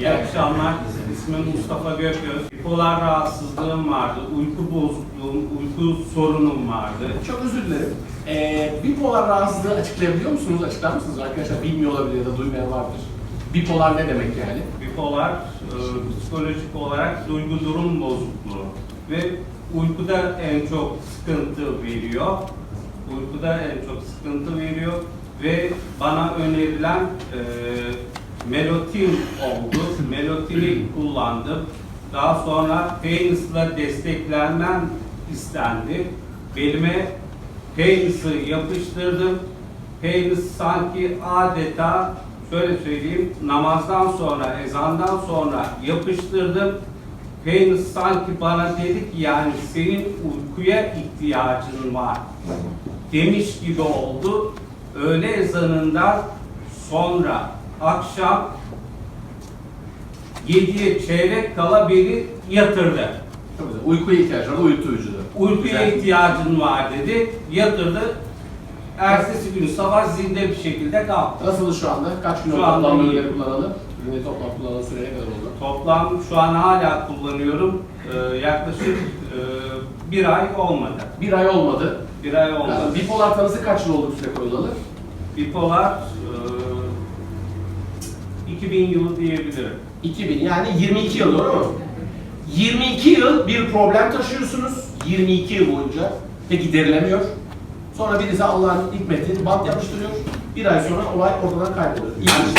İyi akşamlar. İsmim Mustafa Gököz. Bipolar rahatsızlığım vardı. Uyku bozukluğum, uyku sorunum vardı. Çok özür dilerim. Ee, bipolar rahatsızlığı açıklayabiliyor musunuz? Açıklar mısınız? Arkadaşlar bilmiyor olabilir ya da duymayan vardır. Bipolar ne demek yani? Bipolar e, psikolojik olarak duygu durum bozukluğu ve uykuda en çok sıkıntı veriyor. Uykuda en çok sıkıntı veriyor ve bana önerilen e, melotin oldu. Melotini kullandım. Daha sonra Peynis'la desteklenmem istendi. Belime Peynis'i yapıştırdım. Penis sanki adeta şöyle söyleyeyim namazdan sonra ezandan sonra yapıştırdım. Penis sanki bana dedi ki yani senin uykuya ihtiyacın var demiş gibi oldu. Öğle ezanından sonra akşam 7'ye çeyrek kala beni yatırdı. Çok güzel. Uykuya ihtiyaç var, uyutuyucudur. Uykuya Güzel. ihtiyacın var dedi. Yatırdı. Ertesi günü sabah zinde bir şekilde kalktı. Nasıl şu anda? Kaç gün Şu oldu anda toplam iyi. ürünleri kullanalı? Ürünü toplam kullanan süre ne kadar oldu? Toplam şu an hala kullanıyorum. Ee, yaklaşık e, bir ay olmadı. Bir ay olmadı. Bir ay olmadı. Yani bipolar tanısı kaç yıl oldu süre koyulalı? Bipolar e, 2000 yılı diyebilirim. 2000 yani 22 yıl doğru mu? 22 yıl bir problem taşıyorsunuz. 22 yıl boyunca ve giderilemiyor. Sonra birisi Allah'ın hikmeti bant yapıştırıyor. Bir ay sonra olay ortadan kayboluyor. İlginç